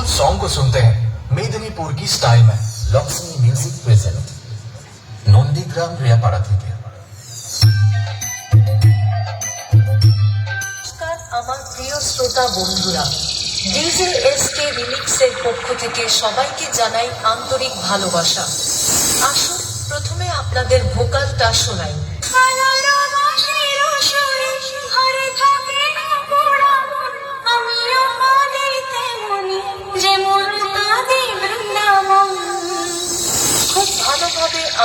song को सुनते हैं मेदिनीपुर की स्टाइल में লক্ষ্মী মিউজিক প্রেজেন্ট নন্দীগ্রাম রেয়াপাড়া থেকে নমস্কার আমার প্রিয় শ্রোতা বন্ধুরা ডিজে এস কে রিমিক্সের পক্ষ থেকে সবাইকে জানাই আন্তরিক ভালোবাসা আসুন প্রথমে আপনাদের ভোকালটা শোনাই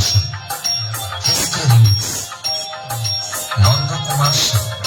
Show SK remix Nandakumar Singh